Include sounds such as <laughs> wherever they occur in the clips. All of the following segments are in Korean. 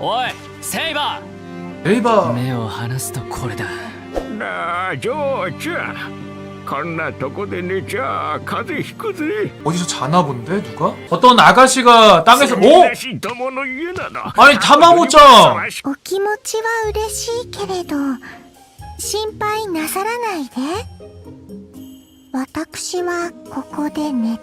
おいセイバ 네이버 ー目を離すとこれだなあ嬢ちゃんこんなとこで寝ちゃ風邪ひくぜ 어디서 자나 본데 누가? 어떤 아가씨가 땅에서 住み 오! なし友の家なの 아니 타마고짱 お気持ちは嬉しいけれど心配なさらないで私はここで寝て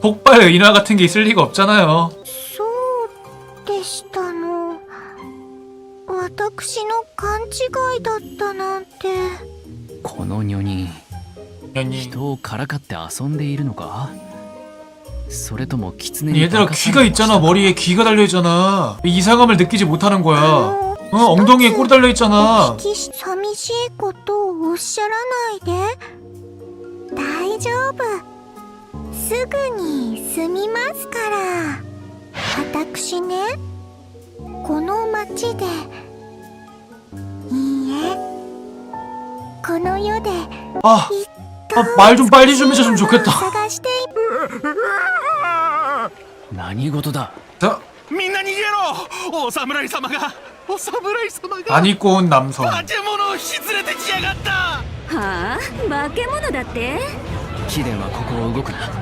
폭발 인화 같은 게 있을 리가 없잖아요 そうでしたの私の勘違いだったなんてこの女人 연이 人をからかって遊んでいるのかそれとも狐に 얘들아 化かされ 귀가 있잖아 머리에 귀가 달려있잖아 이상함을 느끼지 못하는 あ 거야 の 어 엉덩이에 꼴 お 달려있잖아 聞きし寂しいことをおっしゃらないで大丈夫 すぐに済みますから私ねこの町でいいえこの世で 아, 아, 말 좀 빨리 좀 해줬으면 좋겠다 探<laughs> してい何事だ 자, みんな逃げろお侍様がお侍様が 안 입고 온 남성 化け物を引き連れてきやがったはあ化け物だって貴殿はここを動くな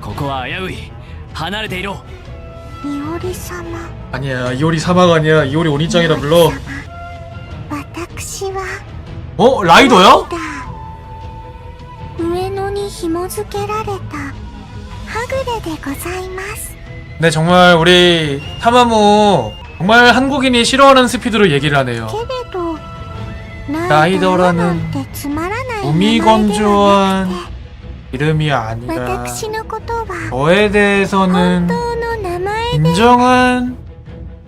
ここは危うい離れていろいおり様 아니야 이오리 사막 아니야 이오리 오니짱이라 불러 私は 어? 라이더야? だ上野に紐付けられたはぐれでございます 네 정말 우리 타마모 정말 한국인이 싫어하는 스피드로 얘기를 하네요 けれど 라이더라는 なんてつまらない名前ではなくて 우미건조한 이름이 아니라 私のことは 저에 本 대해서는 当の名前 인정한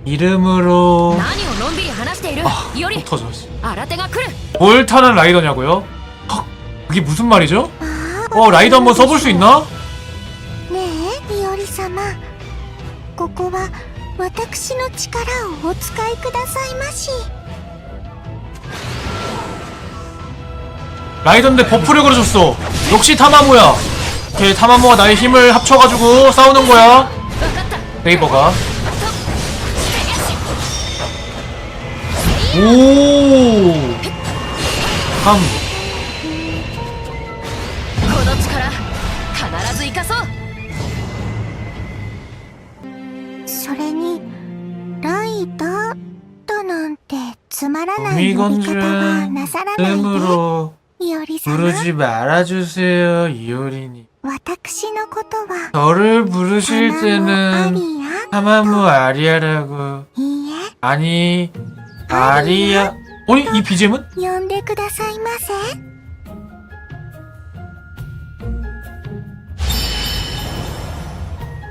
이름으로 何をのんびり話しているいおり 속 터져 新手が来る 뭘 타는 라이더냐고요? 헉, 그게 무슨 말이죠? あ 어 라이더 한번 써볼 수 있나? ねえいおり様ここは私の力をお使いくださいまし 라이더인데 버프를 걸어줬어 역시 타마모야 오케이 타마모가 나의 힘을 합쳐가지고 싸우는 거야 네이버가 오 참. この力必ず生かそうそれにライダーだなんてつまらない呼び方はなさらない 이름으로 で いおり様 부르지 말아주세요 이효리님 私のことは 저를 부르실 タマモア 때는 リア 타마모 아리아라고 いいえ 아니 아리아 아니 이 BGM은? 呼んでくださいませ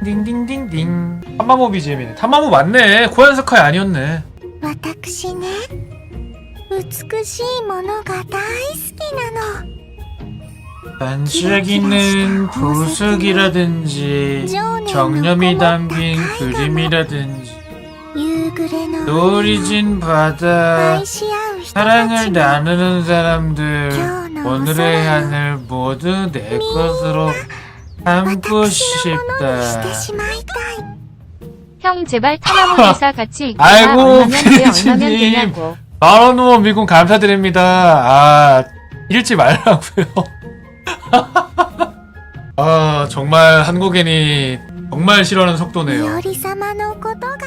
딩딩딩딩 타마모 BGM이네 타마모 맞네 코얀스카이 아니었네 私ね 美しいものが大好きなの 반짝이는 보석이라든지 정념이 담긴 그림이라든지 夕暮れの 노리진 바다 愛し合う人た 사랑을 ちの 나누는 사람들 오늘의 하늘 모두 내 것으로 담고 私のものにして 싶다 しまいたい 형 제발 타마모 기사 같이 있거나 아이고, 얼마면 돼 얼마면 피디님. 되냐고 <laughs> 만원 후원 미군 감사드립니다 아 읽지 말라고요 <laughs> 아 정말 한국인이 정말 싫어하는 い 속도네요 おり様のことが